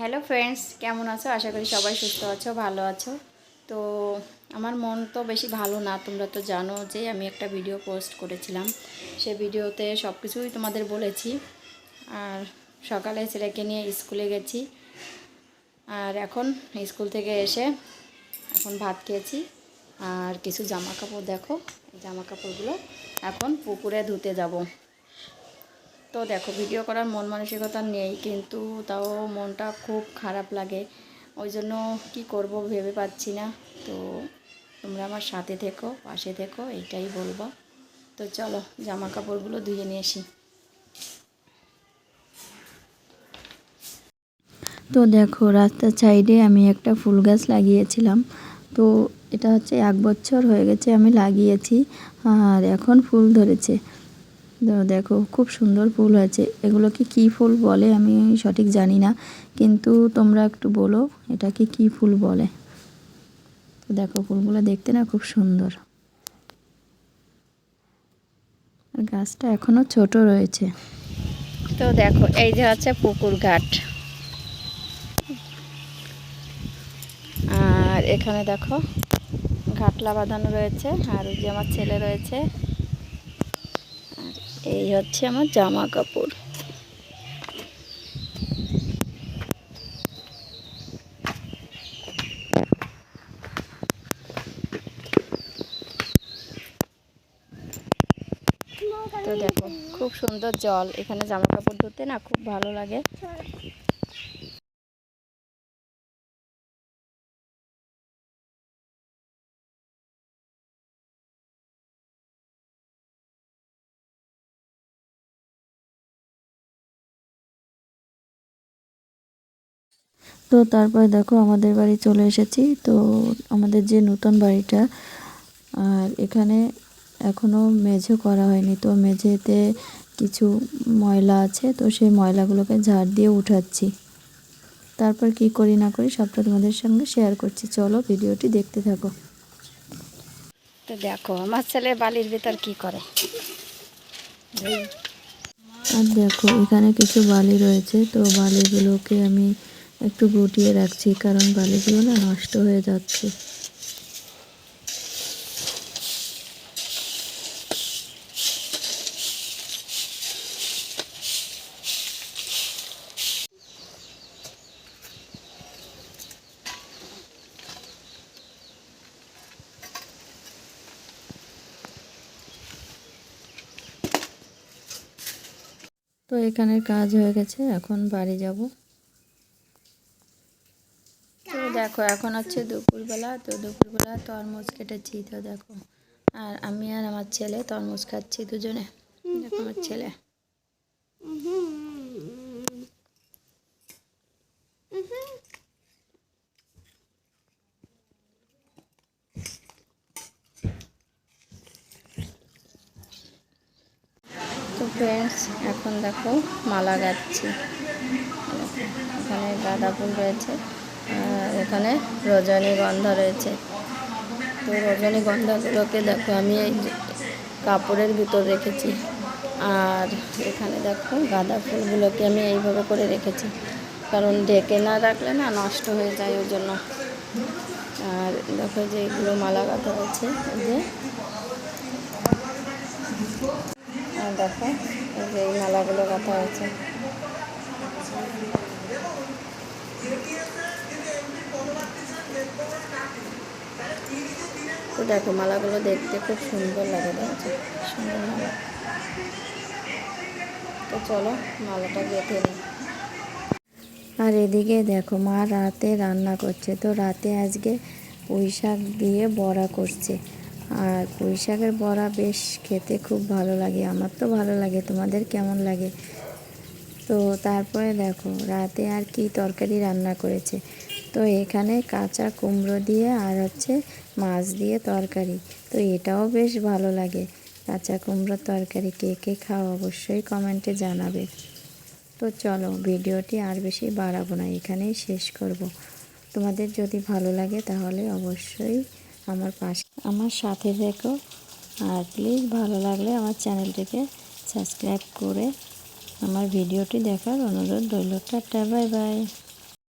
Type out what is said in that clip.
Hello friends কেমন আছো? আশা করি সবাই সুস্থ আছো, ভালো আছো। তো আমার মন তো বেশি ভালো না, তোমরা তো জানো যে আমি একটা ভিডিও পোস্ট করেছিলাম। সে ভিডিওতে সব কিছুই তোমাদের বলেছি। আর সকালে ছেলেকে নিয়ে স্কুলে গেছি। আর এখন স্কুল থেকে এসে এখন ভাত খেয়েছি। আর কিছু জামা কাপড় দেখো জামা কাপড়গুলো এখন পুকুরে ধুতে যাব। তো দেখো, ভিডিও করার মন মানসিকতা নেই, কিন্তু তাও মনটা খুব খারাপ লাগে। ওই জন্য কি করব ভেবে পাচ্ছি না। তো তোমরা আমার সাথে থেকো, পাশে থেকো এটাই বলব। তো চলো জামা কাপড়গুলো ধুয়ে নিয়ে আসি। তো দেখো, রাস্তার সাইডে আমি একটা ফুল গাছ লাগিয়েছিলাম। তো এটা হচ্ছে এক বছর হয়ে গেছে আমি লাগিয়েছি, আর এখন ফুল ধরেছে। দেখো, খুব সুন্দর ফুল হয়েছে। এগুলোকে কি ফুল বলে আমি সঠিক জানি না, কিন্তু তোমরা একটু বলো, এটাকে কি ফুল বলে? তো দেখো, ফুলগুলো দেখতে না খুব সুন্দর। আর গাছটা এখনও ছোট রয়েছে। তো দেখো, এই যে হচ্ছে পুকুর ঘাট। আর এখানে দেখো, ঘাটলা বাঁধানো রয়েছে, আর যে আমার ছেলে রয়েছে এই হচ্ছে আমার জামা কাপড় তো দেখো, খুব সুন্দর জল। এখানে জামা কাপড় ধুতে না খুব ভালো লাগে। তো তারপরে দেখো আমাদের বাড়ি চলে এসেছি। তো আমাদের যে নতুন বাড়িটা আর এখানে এখনও মেঝে করা হয়নি। তো মেঝেতে কিছু ময়লা আছে তো সেই ময়লাগুলোকে ঝাড় দিয়ে উঠাচ্ছি। তারপর কি করি না করি সবটা তোমাদের সঙ্গে শেয়ার করছি। চলো ভিডিওটি দেখতে থাকো। তো দেখো আমার ছেলে বালির ভিতর কি করে? আর দেখো এখানে কিছু বালি রয়েছে। তো বালিগুলোকে আমি একটু গুটিয়ে রাখছি, কারণ বালিগুলো না নষ্ট হয়ে যাচ্ছে। তো এখানের কাজ হয়ে গেছে, এখন বাড়ি যাব। তো দেখো, এখন হচ্ছে দুপুরবেলা। তো দুপুরবেলা তরমুজ কেটেছি, তো দেখো। আর আমি আর আমার ছেলে তরমুজ খাচ্ছি দুজনে। দেখো আমার ছেলে। তো ফ্রেন্ডস এখন দেখো মালা গাচ্ছি। এখানে গাঁদা ফুল রয়েছে। এখানে রজনীগন্ধা রয়েছে। তো রজনীগন্ধাগুলোকে দেখো, আমি এই কাপড়ের ভিতর রেখেছি। আর এখানে দেখো, গাঁদা ফুলগুলোকে আমি এইভাবে করে রেখেছি। কারণ ঢেকে না রাখলে না নষ্ট হয়ে যায় ওই জন্য। আর দেখো যে এগুলো মালা গাঁথা আছে যে। আর দেখো, এই যে এই মালাগুলো গাঁথা হয়েছে। তো দেখো, মালাগুলো দেখতে খুব সুন্দর লাগে, দেখছ? সুন্দর মালা। তো চলো, মালাটা গেঁথে নিই। আর এদিকে দেখো, মা রাতে রান্না করছে। তো রাতে আজকে পুঁই শাক দিয়ে বড়া করছে। আর পুঁই শাকের বড়া বেশ খেতে খুব ভালো লাগে। আমার তো ভালো লাগে। তোমাদের কেমন লাগে? তো তারপরে দেখো, রাতে আর কি তরকারি রান্না করেছে? তো এখানে কাঁচা কুমড়ো দিয়ে আর হচ্ছে মাছ দিয়ে তরকারি। তো এটাও বেশ ভালো লাগে। কাঁচা কুমড়োর তরকারি কে কে খাও অবশ্যই কমেন্টে জানাবে। তো চলো ভিডিওটি আর বেশি বাড়াবো না, এখানেই শেষ করব। তোমাদের যদি ভালো লাগে তাহলে অবশ্যই আমার পাশে আমার সাথে থেকো। আর প্লিজ ভালো লাগলে আমার চ্যানেলটিকে সাবস্ক্রাইব করে আমার ভিডিওটি দেখার অনুরোধ রইল। Tata, bye bye.